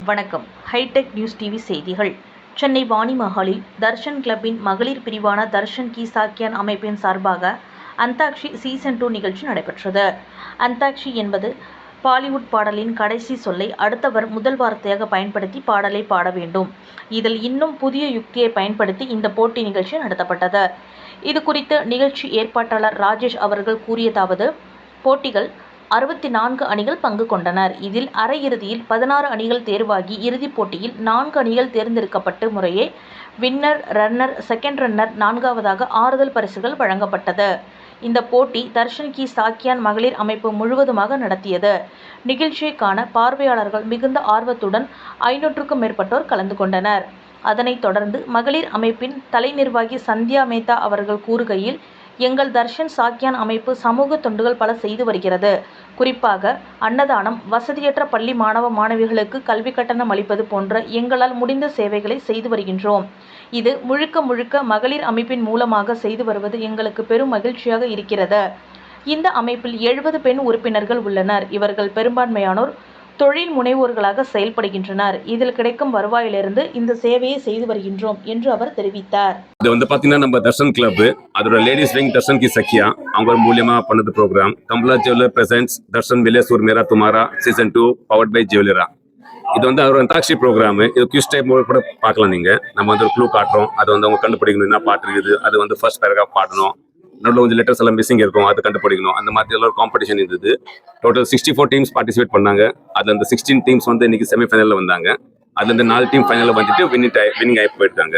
வணக்கம். Hitech news TV செய்திகள். சென்னை வாணிமஹாலில் தர்ஷன் கிளப்பின் மகளிர் பிரிவான தர்ஷன் கி சாக்கியான் அமைப்பின் சார்பாக அந்தாக்ஷி சீசன் டூ நிகழ்ச்சி நடைபெற்றது. அந்தாக்ஷி என்பது பாலிவுட் பாடலின் கடைசி சொல்லை அடுத்தவர் முதல் வார்த்தையாக பயன்படுத்தி பாடலை பாட வேண்டும். இதில் இன்னும் புதிய யுக்தியை பயன்படுத்தி இந்த போட்டி நிகழ்ச்சி நடத்தப்பட்டது. இது குறித்து நிகழ்ச்சி ஏற்பாட்டாளர் ராஜேஷ் அவர்கள் கூறியதாவது போட்டிகள் அறுபத்தி நான்கு அணிகள் பங்கு கொண்டனர். இதில் அரையிறுதியில் பதினாறு அணிகள் தேர்வாகி இறுதிப் போட்டியில் நான்கு அணிகள் தேர்ந்தெடுக்கப்பட்டு முறையே வின்னர் ரன்னர் செகண்ட் ரன்னர் நான்காவதாக ஆறுதல் பரிசுகள் வழங்கப்பட்டது. இந்த போட்டி தர்ஷன் கி. சாக்கியான் மகளிர் அமைப்பு முழுவதுமாக நடத்தியது. நிகழ்ச்சியை காண பார்வையாளர்கள் மிகுந்த ஆர்வத்துடன் ஐநூற்றுக்கும் மேற்பட்டோர் கலந்து கொண்டனர். அதனைத் தொடர்ந்து மகளிர் அமைப்பின் தலை நிர்வாகி சந்தியா மேத்தா அவர்கள் கூறுகையில் எங்கள் தர்ஷன் சாக்கியான் அமைப்பு சமூக தொண்டுகள் பல செய்து வருகிறது. குறிப்பாக அன்னதானம் வசதியற்ற பள்ளி மாணவ மாணவிகளுக்கு கல்வி கட்டணம் அளிப்பது போன்ற எங்களால் முடிந்த சேவைகளை செய்து வருகின்றோம். இது முழுக்க முழுக்க மகளிர் அமைப்பின் மூலமாக செய்து வருவது எங்களுக்கு பெரும் மகிழ்ச்சியாக இருக்கிறது. இந்த அமைப்பில் எழுபது பெண் உறுப்பினர்கள் உள்ளனர். இவர்கள் பெரும்பான்மையானோர் தொழில் முனைவோர்களாக செயல்படுகின்றனர். இதில் கிடைக்கும் வருவாயிலிருந்து இந்த சேவையை செய்து வருகின்றோம் என்று அவர் தெரிவித்தார். இது வந்து பாத்தீங்கன்னா நம்ம தர்ஷன் கிளப் அதோட லேடிஸ் விங் தர்ஷன் கி சக்கியா அவங்க மூலியமா பண்ணது program Kamala jeweller presents Darshan வில்லேசூர் Mera Tumhara season two powered by jewellers இது வந்து அவர் அந்தாட்சி ப்ரோக்ராம் இது கியூஸ் டைப் கூட பார்க்கலாம் நீங்க. நம்ம வந்து ஒரு க்ளூ காட்டுறோம். அது வந்து அவங்க கண்டுபிடிக்கணும் என்ன பாட்டு இருக்குது அது வந்து ஃபர்ஸ்ட் பேரகிராஃப் பாடணும். நடுவில் கொஞ்சம் லெட்டர்ஸ் எல்லாம் மிஸ்ஸிங் இருக்கும் அதை கண்டுபிடிக்கணும். அந்த மாதிரி எல்லாம் ஒரு காம்படிஷன் இருந்தது. Total sixty four teams participate பண்ணாங்க. அதில் அந்த சிக்ஸ்டீன் டீம்ஸ் வந்து இன்னைக்கு செமிஃபைனலில் வந்தாங்க. அதுல இந்த நாலு டீம் ஃபைனலில் வந்துட்டு வின்னிங் வின்னிங் ஆகி போயிருக்காங்க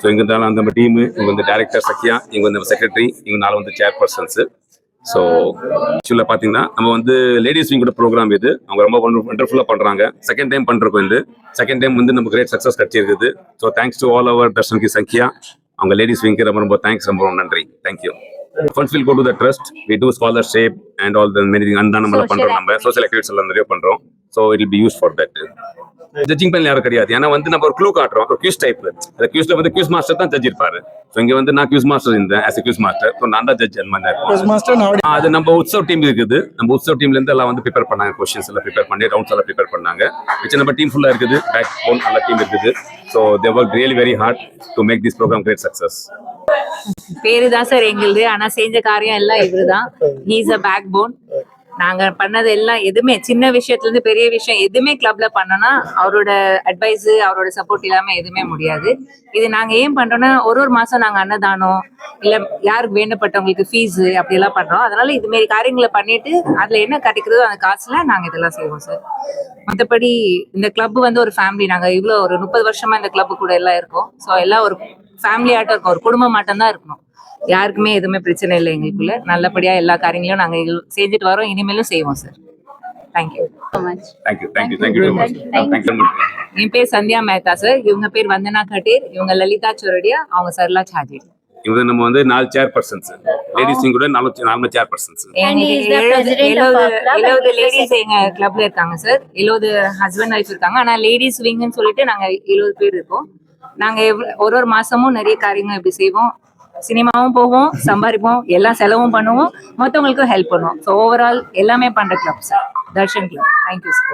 ஸோ இங்கே இருந்தாலும் அந்த டீம் இங்கே வந்து டேரக்டர் சத்யா இங்கே வந்து செக்ரட்டரி இங்கே நாலு வந்து சேர் பர்சன்ஸ் ஸோ ஆக்சுவலாக பார்த்தீங்கன்னா நம்ம வந்து லேடிஸ் விங்கோட ப்ரோக்ராம் இது. அவங்க ரொம்ப ஒண்டர்ஃபுல்லாக பண்ணுறாங்க செகண்ட் டைம் பண்ணுறோம் இது. செகண்ட் டைம் வந்து நம்ம கிரேட் சக்ஸஸ் கிடைச்சிருக்குது. So thanks to all our Darshan கி சங்கியா அவங்க லேடிஸ் விங்க்கு ரொம்ப ரொம்ப தேங்க்ஸ் ரொம்ப நன்றி. Thank you funds will go to the trust we do scholarship and all the many அந்த நம்ம பண்றோம் நம்ம. சோஷியல் ஆக்டிவிட்டிஸ் எல்லாம் நிறைய பண்றோம். So it be use for that judging panel யாரும் கிடையாது. ஏன்னா வந்து நம்ம ஒரு க்ளூ காட்டுறோம். ஒரு கியூஸ் டைப் அந்த கியூஸ்ல வந்து கியூஸ் மாஸ்டர் தான் ஜட்ஜ் இருப்பாரு. ஸோ இங்க வந்து நான் கியூஸ் மாஸ்டர் இருந்தேன் ஆஸ் கியூஸ் மாஸ்டர் ஸோ நான் தான் ஜட்ஜ் அந்த மாதிரி அது நம்ம உற்சவ் டீம் இருக்குது. நம்ம உற்சவ் டீம்ல இருந்து எல்லாம் வந்து ப்ரிப்பேர் பண்ணாங்க. கொஸ்டின்ஸ் எல்லாம் ப்ரிப்பேர் பண்ணி ரவுண்ட்ஸ் எல்லாம் ப்ரிப்பேர் பண்ணாங்க. வச்சு நம்ம டீம் ஃபுல்லா இருக்குது. பேக் போன் நல்ல டீம் இருக்குது. So they work really very hard to make this program great success பேரு தான் சார் எங்களுது. ஆனா செஞ்ச காரியம் எல்லாம் இவருதான். ஹீஸ் அ பேக் போன் நாங்க பண்ணது எல்லாம் எதுவுமே சின்ன விஷயத்துல இருந்து பெரிய விஷயம் எதுவுமே கிளப்ல பண்ணோம்னா அவரோட அட்வைஸ் அவரோட சப்போர்ட் இல்லாம எதுவுமே முடியாது. இது நாங்க ஏன் பண்றோம்னா ஒரு ஒரு மாசம் நாங்க அன்னதானம் இல்ல யாருக்கு வேண்டப்பட்டவங்களுக்கு ஃபீஸ் அப்படி எல்லாம் பண்றோம். அதனால இது மாதிரி காரியங்களை பண்ணிட்டு அதுல என்ன கிடைக்கிறதோ அந்த காசுல நாங்க இதெல்லாம் செய்வோம் சார் மற்றபடி இந்த கிளப் வந்து ஒரு ஃபேமிலி நாங்க இவ்வளோ ஒரு முப்பது வருஷமா இந்த கிளப் கூட எல்லாம் இருக்கோம். ஸோ எல்லாம் ஒரு ஃபேமிலியாட்டம் இருக்கும். ஒரு குடும்பமாட்டம் தான் இருக்கணும். யாருக்குமே எதுவுமே பிரச்சனை இல்லை எங்களுக்குள்ள. நல்லபடியா எல்லா காரியங்களையும் நாங்க இது செஞ்சுட்டு வரோம். இனிமேலும் செய்வோம் சார் தேங்க்யூ என் பேர் சந்தியா மேத்தா சார் இவங்க பேர் வந்தனா கட்டீர். இவங்க லலிதா சோரடியா அவங்க சர்லா சாஜி இவங்க நம்ம வந்து நாலு சேர் பர்சன்ஸ் லேடிஸ் கூட நாலு நாலு சேர் பர்சன்ஸ் எழுபது லேடிஸ் எங்க கிளப்ல இருக்காங்க சார் எழுபது ஹஸ்பண்ட் ஒய்ஃப் இருக்காங்க. ஆனா லேடிஸ் விங்னு சொல்லிட்டு நாங்க எழுபது பேர் இருக்கோம். நாங்க ஒரு ஒரு மாசமும் நிறைய காரியங்கள் இப்படி செய்வோம். சினிமாவும் போவோம் சம்பாதிப்போம் எல்லா செலவும் பண்ணுவோம் மற்றவங்களுக்கும் ஹெல்ப் பண்ணுவோம். ஸோ ஓவரால் எல்லாமே பண்ற club sir Darshan club thank you sir